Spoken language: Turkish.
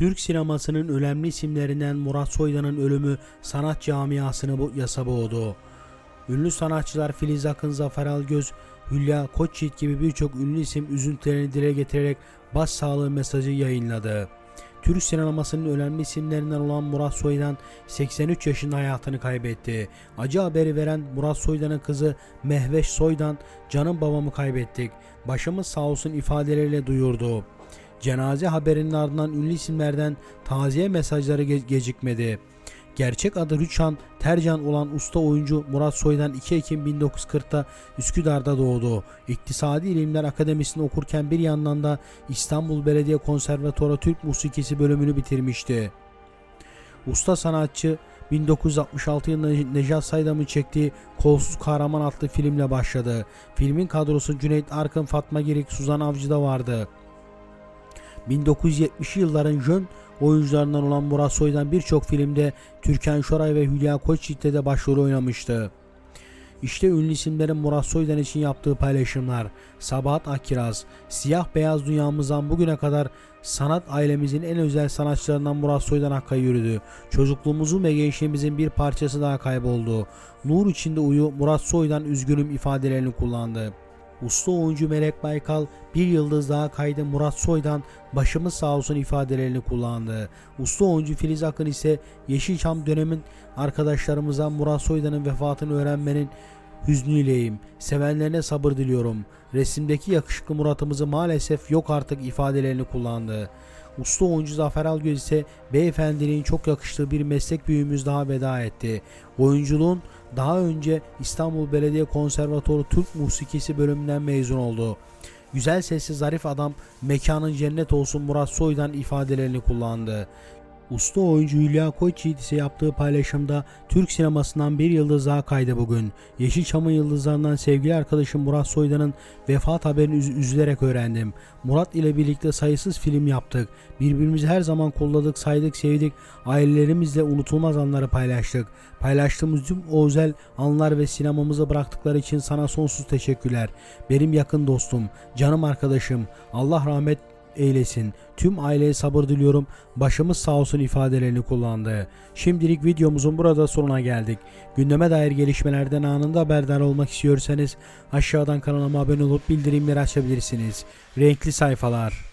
Türk sinemasının önemli isimlerinden Murat Soydan'ın ölümü sanat camiasını yasa boğdu. Ünlü sanatçılar Filiz Akın, Zafer Algöz, Hülya Koçyiğit gibi birçok ünlü isim üzüntülerini dile getirerek başsağlığı mesajı yayınladı. Türk sinemasının önemli isimlerinden olan Murat Soydan 83 yaşında hayatını kaybetti. Acı haberi veren Murat Soydan'ın kızı Mehveş Soydan, canım babamı kaybettik, başımız sağ olsun ifadeleriyle duyurdu. Cenaze haberinin ardından ünlü isimlerden taziye mesajları ge- gecikmedi. Gerçek adı Rüçhan Tercan olan usta oyuncu Murat Soydan 2 Ekim 1940'ta Üsküdar'da doğdu. İktisadi İlimler Akademisi'ni okurken bir yandan da İstanbul Belediye Konservatuarı Türk Musikisi bölümünü bitirmişti. Usta sanatçı 1966 yılında Nejat Saydam'ın çektiği Kolsuz Kahraman adlı filmle başladı. Filmin kadrosu Cüneyt Arkın, Fatma Girik, Suzan Avcı da vardı. 1970'li yılların jön oyuncularından olan Murat Soydan birçok filmde Türkan Şoray ve Hülya Koçyiğit'te de başrol oynamıştı. İşte ünlü isimlerin Murat Soydan için yaptığı paylaşımlar. Sabahat Akiraz, siyah beyaz dünyamızdan bugüne kadar sanat ailemizin en özel sanatçılarından Murat Soydan Hakk'a yürüdü. Çocukluğumuzun ve gençliğimizin bir parçası daha kayboldu. Nur içinde uyu Murat Soydan üzgünüm ifadelerini kullandı. Usta oyuncu Melek Baykal bir yıldız daha kaydı Murat Soydan başımız sağ olsun ifadelerini kullandı. Usta oyuncu Filiz Akın ise Yeşilçam dönemin arkadaşlarımızdan Murat Soydan'ın vefatını öğrenmenin hüznüyleyim. Sevenlerine sabır diliyorum. Resimdeki yakışıklı Murat'ımızı maalesef yok artık ifadelerini kullandı. Usta oyuncu Zafer Algöz ise beyefendiliğin çok yakıştığı bir meslek büyüğümüz daha veda etti. Oyunculuğun daha önce İstanbul Belediye Konservatuarı Türk Musikisi bölümünden mezun oldu. Güzel sesli zarif adam mekanın cennet olsun Murat Soydan ifadelerini kullandı. Usta oyuncu Hülya Koçyiğit ise yaptığı paylaşımda Türk sinemasından bir yıldız daha kaydı bugün. Yeşilçam'ın yıldızlarından sevgili arkadaşım Murat Soydan'ın vefat haberini üz- üzülerek öğrendim. Murat ile birlikte sayısız film yaptık. Birbirimizi her zaman kolladık, saydık, sevdik. Ailelerimizle unutulmaz anları paylaştık. Paylaştığımız tüm o özel anlar ve sinemamıza bıraktıkları için sana sonsuz teşekkürler. Benim yakın dostum, canım arkadaşım. Allah rahmet eylesin. Tüm aileye sabır diliyorum. Başımız sağ olsun ifadelerini kullandı. Şimdilik videomuzun burada sonuna geldik. Gündeme dair gelişmelerden anında haberdar olmak istiyorsanız aşağıdan kanalıma abone olup bildirimleri açabilirsiniz. Renkli sayfalar.